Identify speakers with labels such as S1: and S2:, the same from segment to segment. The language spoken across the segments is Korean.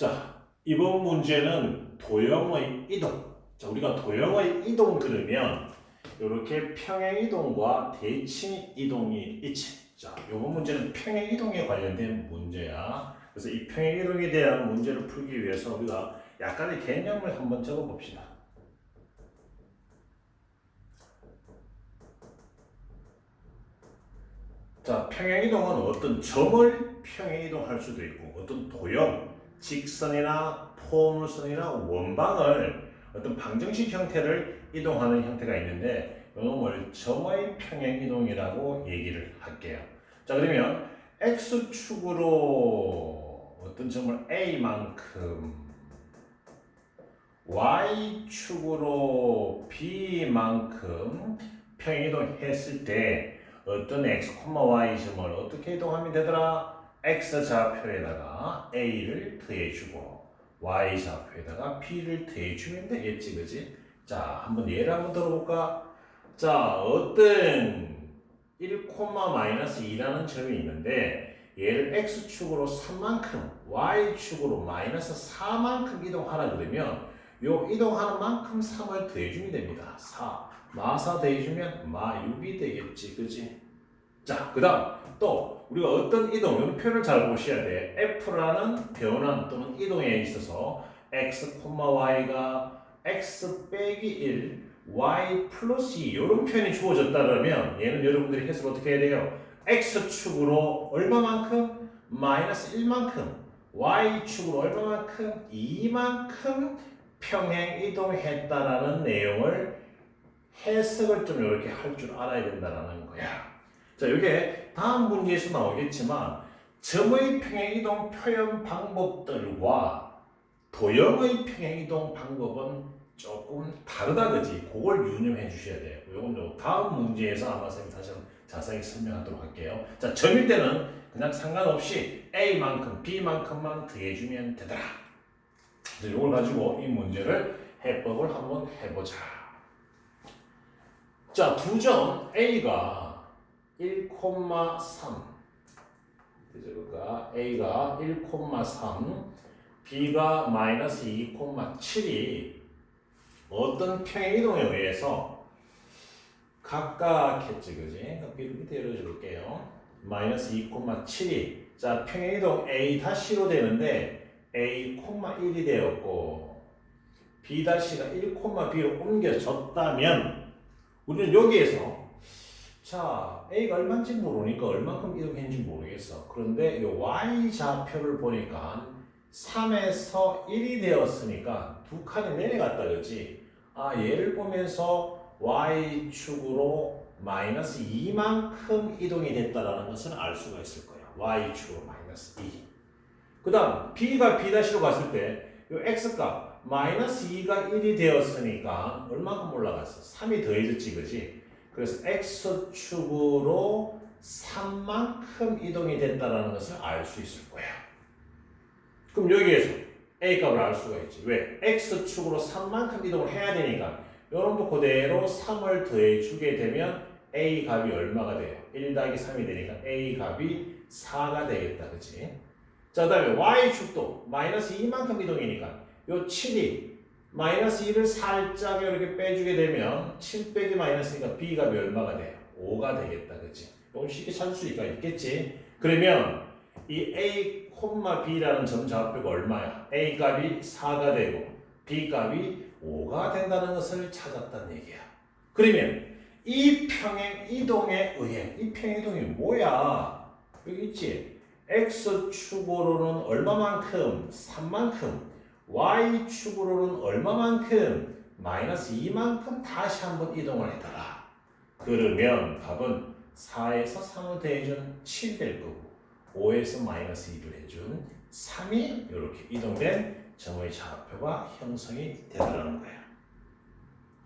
S1: 자, 이번 문제는 도형의 이동. 자, 우리가 도형의 이동 들으면 이렇게 평행 이동과 대칭 이동이 있지. 자, 이번 문제는 평행 이동에 관련된 문제야. 그래서 이 평행 이동에 대한 문제를 풀기 위해서 우리가 약간의 개념을 한번 적어 봅시다. 자, 평행 이동은 어떤 점을 평행 이동할 수도 있고 어떤 도형, 직선이나 포물선이나 원방을 어떤 방정식 형태를 이동하는 형태가 있는데 이놈을 점의 평행 이동이라고 얘기를 할게요. 자, 그러면 x축으로 어떤 점을 a만큼 y축으로 b만큼 평행 이동했을 때 어떤 x, y 점을 어떻게 이동하면 되더라? X 좌표에다가 a를 더해주고 y 좌표에다가 b를 더해주면 되겠지, 그지? 자, 한번 예를 한번 들어볼까? 자, 어떤 1, 마이너스 2라는 점이 있는데 얘를 x축으로 3만큼, y축으로 마이너스 4만큼 이동하라 그러면 요 이동하는 만큼 3을 더해주면 됩니다. 4. 마사 더해주면 마 6이 되겠지, 그지? 자, 그 다음 또 우리가 어떤 이동, 이런 표현을 잘 보셔야 돼. F라는 변환 또는 이동에 있어서 x, y가 x 빼기 1, y 플러스 2 이런 표현이 주어졌다 그러면 얘는 여러분들이 해석을 어떻게 해야 돼요? x축으로 얼마만큼? 마이너스 1만큼 y축으로 얼마만큼? 2만큼 평행 이동했다라는 내용을 해석을 좀 이렇게 할 줄 알아야 된다라는 거야. 자, 이게 다음 문제에서 나오겠지만 점의 평행 이동 표현 방법들과 도형의 평행 이동 방법은 조금 다르다 그지? 그걸 유념해 주셔야 돼요. 이건 좀 다음 문제에서 아마 선생님 다시 자세히 설명하도록 할게요. 자, 점일 때는 그냥 상관없이 A만큼 B만큼만 더해주면 되더라. 이제 이걸 가지고 이 문제를 해법을 한번 해보자. 자, 두 점 A가 1,3 그러니까 A가 1,3 B가 마이너스 2,7이 어떤 평행 이동에 의해서 각각 했지 그지? B를 밑에 열어줄게요. 마이너스 2,7이 자 평행 이동 A 다시로 되는데 A, 1이 되었고 B 다시가 1, B로 옮겨졌다면 우리는 여기에서 자 A가 얼마인지 모르니까 얼마큼 이동했는지 모르겠어. 그런데 이 Y 좌표를 보니까 3에서 1이 되었으니까 두 칸이 내려갔다 그지? 아 얘를 보면서 Y축으로 마이너스 2만큼 이동이 됐다라는 것은 알 수가 있을 거야. Y축으로 마이너스 2. 그 다음 B가 B-로 갔을 때 이 X값 마이너스 2가 1이 되었으니까 얼마큼 올라갔어? 3이 더해졌지 그지? 그래서 X축으로 3만큼 이동이 됐다라는 것을 알 수 있을 거야. 그럼 여기에서 A 값을 알 수가 있지. 왜? X축으로 3만큼 이동을 해야 되니까 여러분도 그대로 3을 더해 주게 되면 A 값이 얼마가 돼요? 1 더하기 3이 되니까 A 값이 4가 되겠다. 그치? 자, 그 다음에 Y축도 마이너스 2만큼 이동이니까 요 7이 마이너스 2를 살짝 이렇게 빼주게 되면 7 빼기 마이너스니까 B 값이 얼마가 돼요? 5가 되겠다. 그치? 조금 쉽게 찾을 수가 있겠지? 그러면 이 A, B라는 점 좌표가 얼마야? A 값이 4가 되고 B 값이 5가 된다는 것을 찾았다는 얘기야. 그러면 이 평행 이동에 의해 이 평행 이동이 뭐야? 여기 있지? X축으로는 얼마만큼? 3만큼 Y축으로는 얼마만큼? 마이너스 2만큼 다시 한번 이동을 해달라. 그러면 답은 4에서 3을 더해준 7 될 거고 5에서 마이너스 2를 해준 3이 이렇게 이동된 점의 좌표가 형성이 되더라는 거야.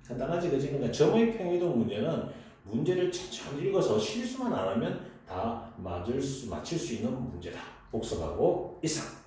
S1: 간단하지 그지? 그러니까 점의 평이동 문제는 문제를 천천히 읽어서 실수만 안 하면 다 맞을 수, 맞힐 수 있는 문제다. 복습하고 이상.